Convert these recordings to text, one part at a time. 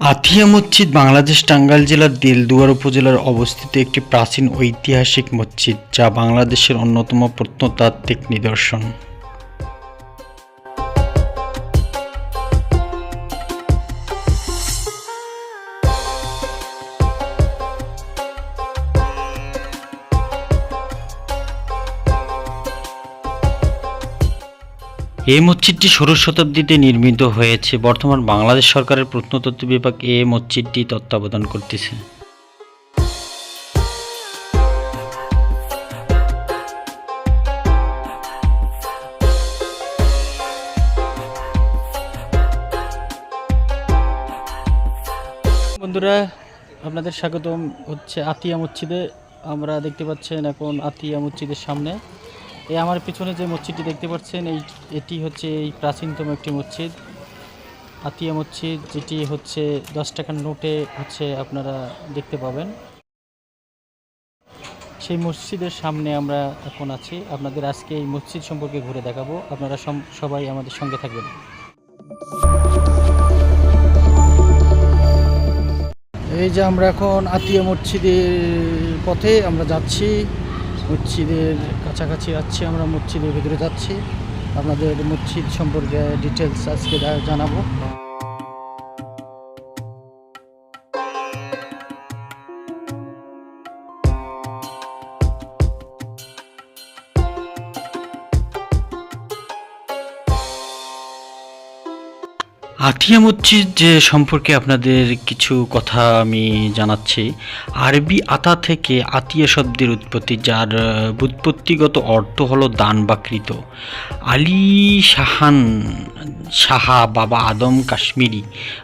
আথিয়া মসজিদ বাংলাদেশ টাঙ্গাইল জেলার দেলদুয়ার উপজেলার অবস্থিত একটি প্রাচীন ঐতিহাসিক মসজিদ, যা বাংলাদেশের অন্যতম প্রত্নতাত্ত্বিক নিদর্শন। এই মসজিদটি ষোড়শ শতাব্দীতে নির্মিত হয়েছে। বর্তমান বাংলাদেশ সরকারের প্রত্নতত্ত্ব বিভাগ এই মসজিদটি তত্ত্বাবধান করতেছে। বন্ধুরা, আপনাদের স্বাগতম। হচ্ছে আতিয়া মসজিদে। আমরা দেখতে পাচ্ছেন এখন আতিয়া মসজিদের সামনে। এই আমার পিছনে যে মসজিদটি দেখতে পাচ্ছেন, এই এটি হচ্ছে এই প্রাচীনতম একটি মসজিদ। আতিয়া মসজিদ, যেটি হচ্ছে দশ টাকার নোটে হচ্ছে আপনারা দেখতে পাবেন। সেই মসজিদের সামনে আমরা এখন আছি। আপনাদের আজকে এই মসজিদ সম্পর্কে ঘুরে দেখাবো। আপনারা সবাই আমাদের সঙ্গে থাকবেন। এই যে আমরা এখন আতিয়া মসজিদের পথে আমরা যাচ্ছি। মসজিদের কাছাকাছি আছি আমরা মসজিদের ভিতরে যাচ্ছি। আপনাদের মসজিদ সম্পর্কে ডিটেলস আজকে জানাব। আঠিয়া মসজিদ যে সম্পর্কে আপনাদের কিছু কথা আমি জানাচ্ছি, আরবি আতা থেকে আতিয়া শব্দের উৎপত্তি, যার ব্যুৎপত্তিগত অর্থ হলো দান বা কৃত। আলী শাহান সাহা বাবা আদম কাশ্মীরি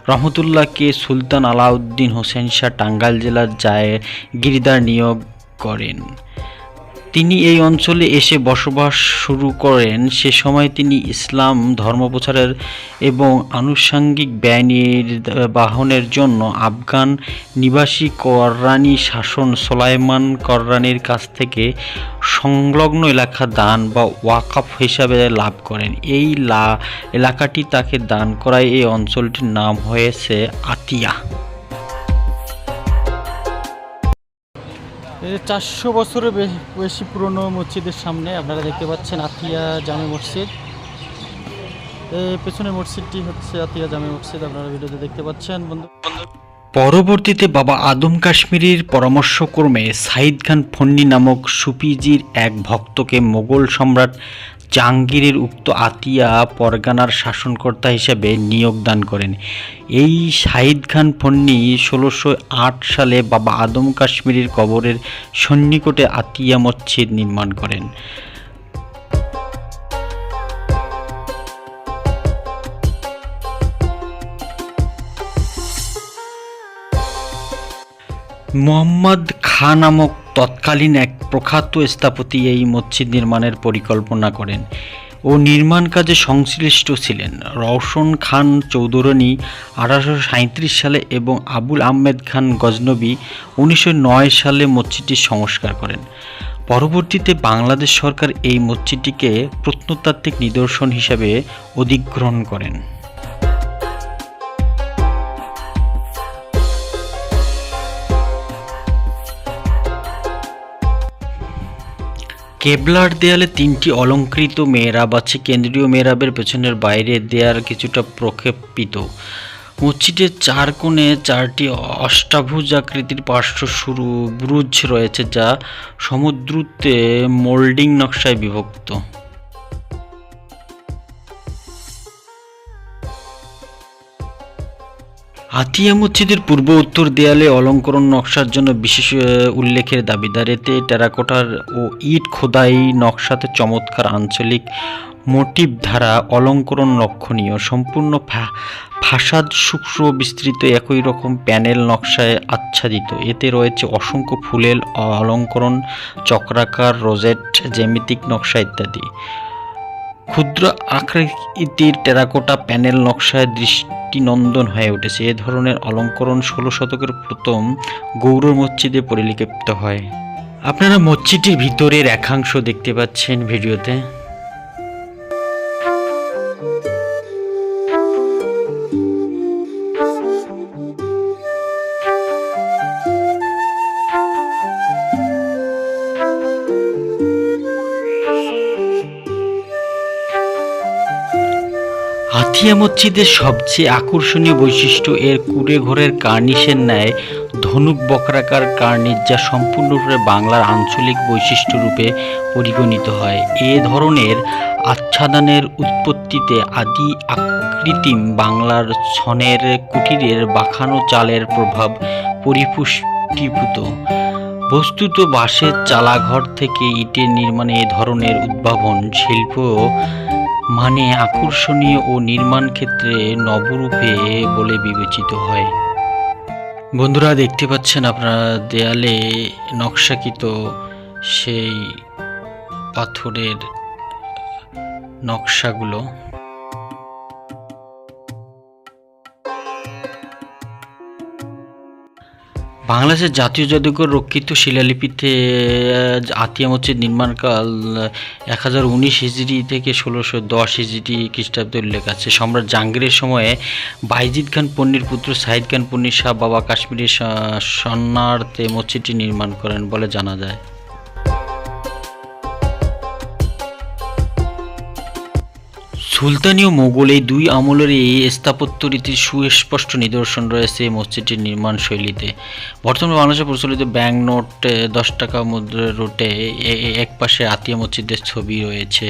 রহমতুল্লাহকে সুলতান আলাউদ্দিন হোসেন শাহ টাঙ্গাইল জেলার যায় গিরিদার নিয়োগ করেন। তিনি এই অঞ্চলে এসে বসবাস শুরু করেন। সে সময় তিনি ইসলাম ধর্ম প্রচারের এবং আনুষঙ্গিক ব্যয় নির্বাহনের জন্য আফগান নিবাসী কররানি শাসন সোলাইমান কররানির কাছ থেকে সংলগ্ন এলাকা দান বা ওয়াকাফ হিসাবে লাভ করেন। এই লা, এলাকাটি তাকে দান করায় এই অঞ্চলটির নাম হয়েছে আতিয়া। চারশো বছরের বেশি পুরনো মসজিদের সামনে আপনারা দেখতে পাচ্ছেন আতিয়া জামে মসজিদ। পেছনের মসজিদটি হচ্ছে আতিয়া জামে মসজিদ, আপনারা ভিডিওতে দেখতে পাচ্ছেন। বন্ধু পরবর্তীতে বাবা আদম কাশ্মীরের পরামর্শক্রমে সাঈদ খান ফন্নি নামক সুপিজির এক ভক্তকে মোগল সম্রাট জাহাঙ্গীরের উক্ত আতিয়া পরগানার শাসনকর্তা হিসেবে নিয়োগদান করেন। এই শাহিদ খান ফন্নি ষোলোশো সালে বাবা আদম কাশ্মীরের কবরের সন্নিকটে আতিয়া মসজিদ নির্মাণ করেন। মোহাম্মদ খা নামক তৎকালীন এক প্রখ্যাত স্থাপতি এই মসজিদ নির্মাণের পরিকল্পনা করেন ও নির্মাণ কাজে সংশ্লিষ্ট ছিলেন। রওশন খান চৌধুরানী আঠারোশো সালে এবং আবুল আহমেদ খান গজনবী উনিশশো নয় সালে মসজিদটির সংস্কার করেন। পরবর্তীতে বাংলাদেশ সরকার এই মসজিদটিকে প্রত্নতাত্ত্বিক নিদর্শন হিসাবে অধিগ্রহণ করেন। কেবলার দেয়ালে তিনটি অলঙ্কৃত মেয়েরাব আছে। কেন্দ্রীয় মেয়েরাবের পেছনের বাইরে দেয়ার কিছুটা প্রক্ষেপিত। মসজিদের চার কোণে চারটি অষ্টাভুজ আকৃতির পার্শ্ব শুরু ব্রুজ রয়েছে, যা সমুদ্রতে মোল্ডিং নকশায় বিভক্ত। আতিয়া মসজিদের পূর্ব উত্তর দেয়ালে অলঙ্করণ নকশার জন্য বিশেষ উল্লেখের দাবিদার এতে টেরাকোটার ও ইট খোদাই নকশাতে চমৎকার আঞ্চলিক মোটিভ ধারা অলঙ্করণ লক্ষণীয়। সম্পূর্ণ ফাসাদ সূক্ষ্ম বিস্তৃত একই রকম প্যানেল নকশায় আচ্ছাদিত। এতে রয়েছে অসংখ্য ফুলের অলঙ্করণ, চক্রাকার, রোজেট, জ্যামিতিক নকশা ইত্যাদি। ক্ষুদ্র আকৃতির টেরাকোটা প্যানেল নকশায় দৃষ্টিনন্দন হয়ে উঠেছে। এ ধরনের অলঙ্করণ ষোলো শতকের প্রথম গৌর মসজিদে পরিলিপ্ত হয়। আপনারা মসজিদটির ভিতরের একাংশ দেখতে পাচ্ছেন ভিডিওতে। আতিয়া মসজিদের সবচেয়ে আকর্ষণীয় বৈশিষ্ট্য এর কুড়ে ঘরের কার্নিশের ন্যায় ধনুক বক্রাকার কার্নিশ যা সম্পূর্ণরূপে বাংলার আঞ্চলিক বৈশিষ্ট্য রূপে পরিগণিত হয়। এ ধরনের আচ্ছাদনের উৎপত্তিতে আদি আকৃতিম বাংলার ছনের কুটিরের বাখানো চালের প্রভাব পরিপুষ্টিভূত। বস্তুত বাঁশের চালাঘর থেকে ইটের নির্মাণে এ ধরনের উদ্ভাবন শিল্প মানে আকর্ষণীয় ও নির্মাণ ক্ষেত্রে নবরূপে বলে বিবেচিত হয়। বন্ধুরা, দেখতে পাচ্ছেন আপনারা দেয়ালে নকশাকৃত সেই পাথরের নকশাগুলো। বাংলাদেশের জাতীয় জাদুঘর রক্ষিত শিলালিপিতে আতিয়া মসজিদ নির্মাণকাল এক হাজার উনিশ হিজড়ি থেকে ষোলোশো দশ হিজড়ি খ্রিস্টাব্দে উল্লেখ আছে। সম্রাট জাহাঙ্গীরের সময়ে বাইজিদ খান পন্নির পুত্র সাহিদ খান পন্নির শাহ বাবা কাশ্মীরের সন্নার্থে মসজিদটি নির্মাণ করেন বলে জানা যায়। সুলতানি ও মোগল এই দুই আমলের এই স্থাপত্য রীতির সুস্পষ্ট নিদর্শন রয়েছে এই মসজিদটির নির্মাণ শৈলীতে। বর্তমানে বাংলাদেশে প্রচলিত ব্যাংক নোট দশ টাকা মুদ্রা রোটে এক পাশে আতিয়া মসজিদের ছবি রয়েছে।